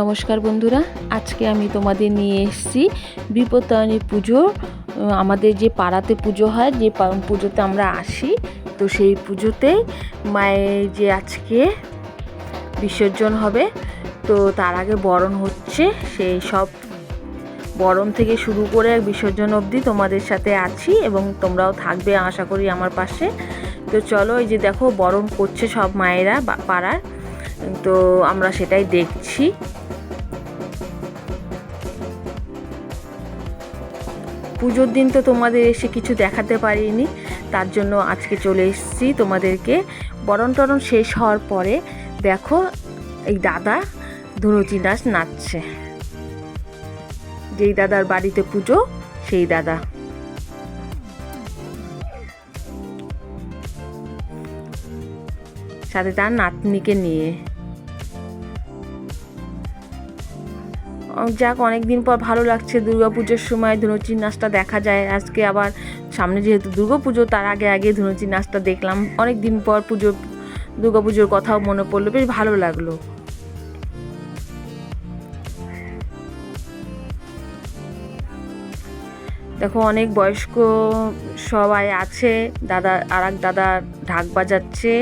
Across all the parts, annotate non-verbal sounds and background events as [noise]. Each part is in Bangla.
নমস্কার বন্ধুরা, আজকে আমি তোমাদের নিয়ে এসেছি বিপত্তায়নী পুজো। আমাদের যে পাড়াতে পুজো হয়, যে পুজোতে আমরা আসি, তো সেই পুজোতে মায়ের যে আজকে বিসর্জন হবে, তো তার আগে বরণ হচ্ছে। সেই সব বরণ থেকে শুরু করে বিসর্জন অবধি তোমাদের সাথে আছি এবং তোমরাও থাকবে আশা করি আমার পাশে। তো চলো এই যে দেখো, বরণ করছে সব মায়েরা পাড়ার। তো আমরা সেটাই দেখছি। পুজোর দিন তো তোমাদের এসে কিছু দেখাতে পারিনি। তার জন্য আজকে চলে এসেছি তোমাদেরকে। বরণ টরণ শেষ হওয়ার পরে দেখো এই দাদা ধুনুচি নাচ নাচছে। যেই দাদার বাড়িতে পুজো, সেই দাদা। সাথে তার নাতনিকে নিয়ে। যাক অনেক দিন পর ভালো লাগছে দুর্গাপুজোর সময় ধুনুচির নাচটা দেখা যায়। আজকে আবার সামনে যেহেতু দুর্গাপুজো, তার আগে আগে ধুনুচির নাচটা দেখলাম। অনেক দিন পর পুজো দুর্গাপুজোর কথাও মনে পড়ল, বেশ ভালো লাগল। দেখো, অনেক বয়স্ক সবাই আছে, দাদা আর দাদা ঢাক বাজাচ্ছে।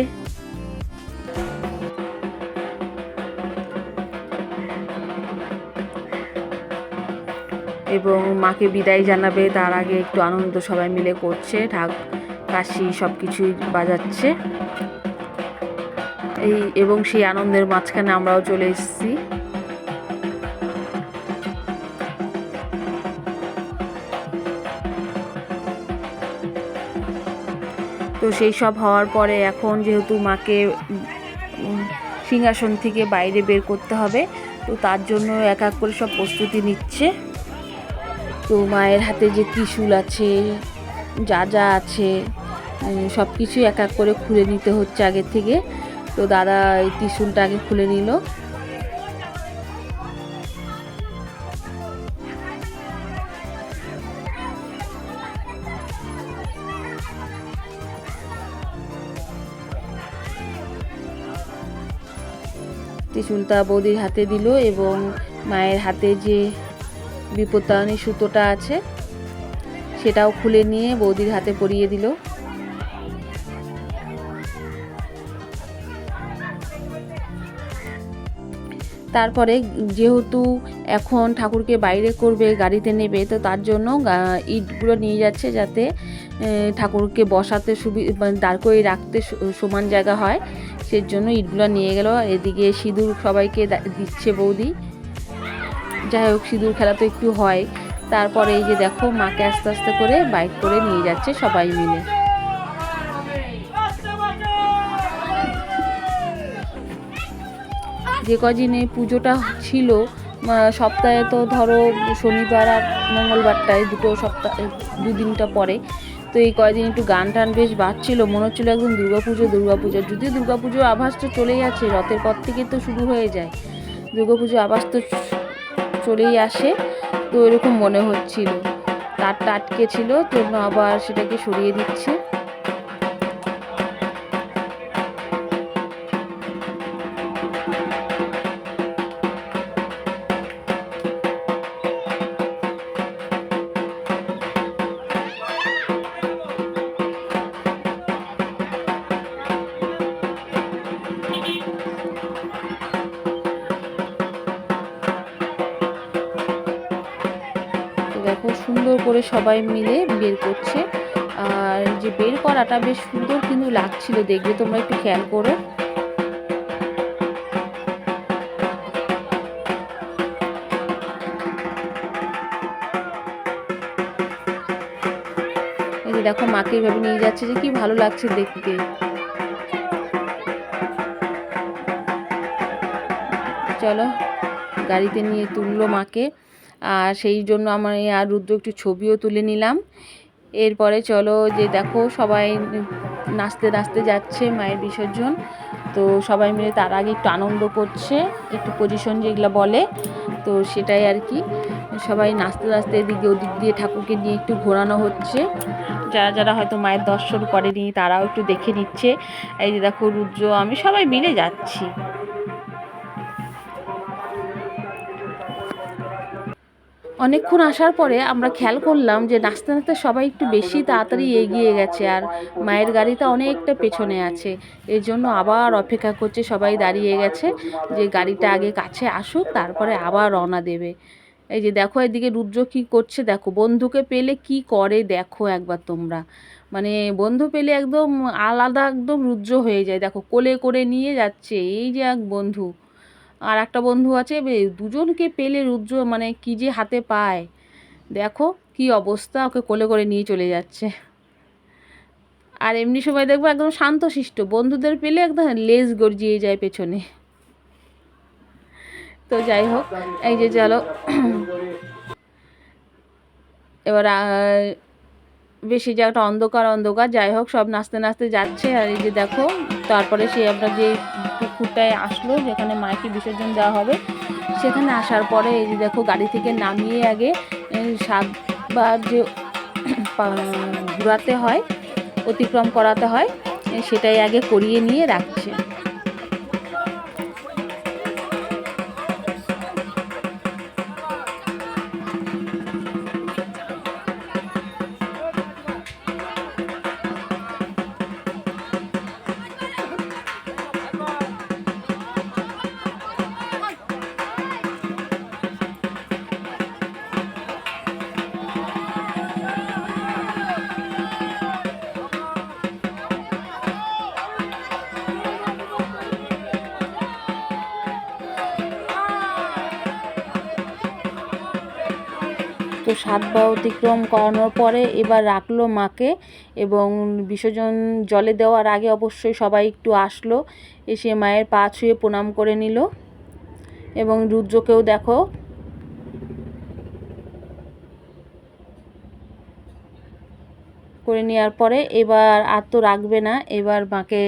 এবং মাকে বিদায় জানাবে, তার আগে একটু আনন্দ সবাই মিলে করছে, ঢাক, কাশি সব কিছুই বাজাচ্ছে। এই এবং সেই আনন্দের মাঝখানে আমরাও চলে এসেছি। তো সেই সব হওয়ার পরে এখন যেহেতু মাকে সিংহাসন থেকে বাইরে বের করতে হবে, তো তার জন্য এক এক করে সব প্রস্তুতি নিচ্ছে। তো মায়ের হাতে যে ত্রিশূল আছে, যা যা আছে সব কিছুই এক এক করে খুলে নিতে হচ্ছে আগে থেকে। তো দাদা এই ত্রিশূলটা আগে খুলে নিল। ত্রিশূলটা বৌদির হাতে দিল এবং মায়ের হাতে যে বিপত্তায়নী সুতোটা আছে। সেটাও খুলে নিয়ে বৌদির হাতে পরিয়ে দিল। তারপরে যেহেতু এখন ঠাকুরকে বাইরে করবে, গাড়িতে নেবে, তো তার জন্য ইটগুলো নিয়ে যাচ্ছে যাতে ঠাকুরকে বসাতে সুবি মানে দাঁড় করে রাখতে সমান জায়গা হয়। সেই জন্য ইটগুলো নিয়ে গেল। এদিকে সিঁদুর সবাইকে দিচ্ছে বৌদি। যাই হোক, সিঁদুর খেলা তো একটু হয়। তারপরে এই যে দেখো, মাকে আস্তে আস্তে করে বাইক করে নিয়ে যাচ্ছে সবাই মিলে। যে কদিন পুজোটা ছিল সপ্তাহে তো ধরো শনিবার আর মঙ্গলবারটায় দুটো সপ্তাহ দুদিনটা পরে। তো এই কয়দিন একটু গান টান বেশ বাজছিল, মনে হচ্ছিল একদম দুর্গাপুজো দুর্গাপুজো। যদিও দুর্গাপুজোর আভাস তো চলেই আছে, রথের পর থেকে তো শুরু হয়ে যায়। দুর্গাপুজো আভাস তো চলেই আসে। তো এরকম মনে হচ্ছিল। তারটা আটকে ছিল তো আবার সেটাকে সরিয়ে দিচ্ছে। দেখো, সুন্দর করে সবাই মিলে বের করছে। আর যে বের করাটা বেশ সুন্দর কিন্তু লাগছিল দেখবে, তোমরা একটু খেয়াল করো। দেখো, মাকে এইভাবে নিয়ে যাচ্ছে যে কি ভালো লাগছে দেখতে। চলো, গাড়িতে নিয়ে তুললো মাকে। আর সেই জন্য আমার আর রুদ্র একটু ছবিও তুলে নিলাম। এরপরে চলো যে দেখো সবাই নাচতে নাচতে যাচ্ছে মায়ের বিসর্জন। তো সবাই মিলে তার আগে একটু আনন্দ করছে, একটু পজিশন যেগুলো বলে, তো সেটাই আর কি। সবাই নাচতে নাচতে এদিকে ওদিক দিয়ে ঠাকুরকে নিয়ে একটু ঘোরানো হচ্ছে। যারা যারা হয়তো মায়ের দর্শন করেনি তারাও একটু দেখে নিচ্ছে। এই যে দেখো রুদ্র, আমি সবাই মিলে যাচ্ছি। অনেকক্ষণ আসার পরে আমরা খেয়াল করলাম যে নাচতে নাচতে সবাই একটু বেশি তাড়াতাড়ি এগিয়ে গেছে আর মায়ের গাড়িটা অনেকটা পেছনে আছে। এই জন্য আবার অপেক্ষা করছে সবাই দাঁড়িয়ে গেছে যে গাড়িটা আগে কাছে আসুক, তারপরে আবার রওনা দেবে। এই যে দেখো এদিকে রুদ্র কি করছে, দেখো বন্ধুকে পেলে কি করে দেখো একবার তোমরা। মানে বন্ধু পেলে একদম আলাদা একদম রুদ্র হয়ে যায়। দেখো কোলে করে নিয়ে যাচ্ছে, এই যে এক বন্ধু। আর একটা বন্ধু আছে দুজনকে পেলে রুদ্র মানে কি যে হাতে পায়। দেখো কি অবস্থা, ওকে কোলে করে নিয়ে চলে যাচ্ছে। আর এমনি সময় দেখব একদম শান্তশিষ্ট, বন্ধুদের পেলে একদম লেজ গর্জিয়ে যায় পেছনে। তো যাই হোক, এই যে চলো। এবার বেশি যে একটা অন্ধকার অন্ধকার, যাই হোক, সব নাচতে নাচতে যাচ্ছে। আর এই যে দেখো, তারপরে সে আমরা যে পুকুরটায় আসলো, যেখানে মাকে বিসর্জন দেওয়া হবে। সেখানে আসার পরে এই যে দেখো গাড়ি থেকে নামিয়ে আগে সাত বা যে [coughs] ঘোরাতে হয়, অতিক্রম করাতে হয় সেটাই আগে করিয়ে নিয়ে রাখছে। তো সাতবার অতিক্রম করানোর পরে এবার রাখল মাকে এবং বিসর্জন জলে দেওয়ার আগে অবশ্যই সবাই একটু আসলো, এসে মায়ের পা ছুঁয়ে প্রণাম করে নিল এবং রুদ্রকেও দেখো। করে নেওয়ার পরে এবার আর তো রাখবে না, এবার মাকে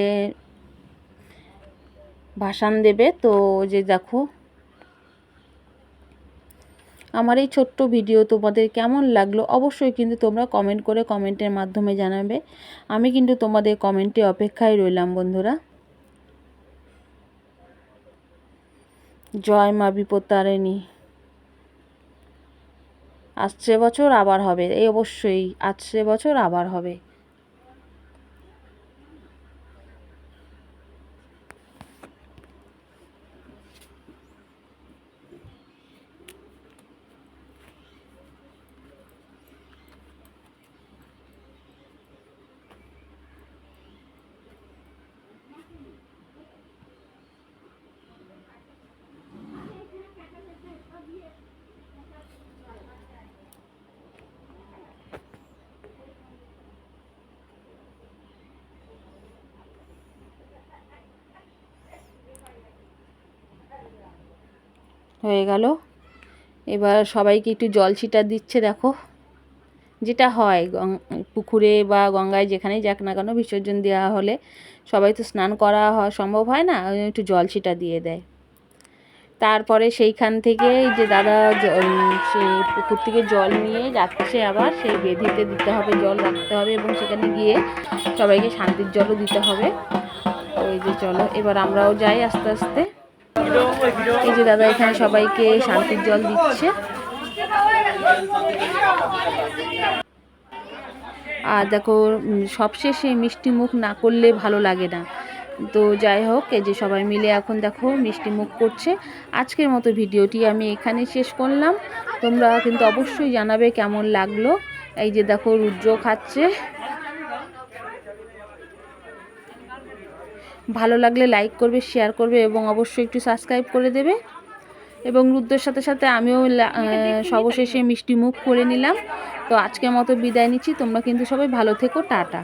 ভাসান দেবে। তো যে দেখো আমার এই ছোট্ট ভিডিও তোমাদের কেমন লাগল অবশ্যই কিন্তু তোমরা কমেন্ট করে কমেন্টের মাধ্যমে জানাবে। আমি কিন্তু তোমাদের কমেন্টে অপেক্ষায় রইলাম বন্ধুরা। জয় মা বিপত্তারিণী। আসছে বছর আবার হবে, এই অবশ্যই আসছে বছর আবার হবে। হয়ে গেল। এবার সবাইকে একটু জল ছিটা দিচ্ছে, দেখো। যেটা হয় পুকুরে বা গঙ্গায় যেখানেই যাক না কেন বিসর্জন দেওয়া হলে সবাই তো স্নান করা সম্ভব হয় না একটু জল ছিটা দিয়ে দেয়। তারপরে সেইখান থেকে যে দাদা সেই পুকুর থেকে জল নিয়ে যাচ্ছে আবার, সেই বেদিতে দিতে হবে, জল রাখতে হবে এবং সেখানে গিয়ে সবাইকে শান্তির জলও দিতে হবে। ওই যে চলো, এবার আমরাও যাই আস্তে আস্তে। এই যে দাদা এখানে সবাইকে শান্তির জল দিচ্ছে। আর দেখো সবশেষে মিষ্টি মুখ না করলে ভালো লাগে না। তো যাই হোক, এই যে সবাই মিলে এখন দেখো মিষ্টি মুখ করছে। আজকের মতো ভিডিওটি আমি এখানে শেষ করলাম। তোমরা কিন্তু অবশ্যই জানাবে কেমন লাগল। এই যে দেখো, রুদ্র খাচ্ছে। ভালো লাগলে লাইক করবে শেয়ার করবে এবং অবশ্যই একটু সাবস্ক্রাইব করে দেবে। এবং রুদ্রের সাথে সাথে আমিও সর্বশেষে মিষ্টি মুখ করে নিলাম। তো আজকে মতো বিদায় নিচ্ছি। তোমরা কিন্তু সবাই ভালো থেকো। টাটা।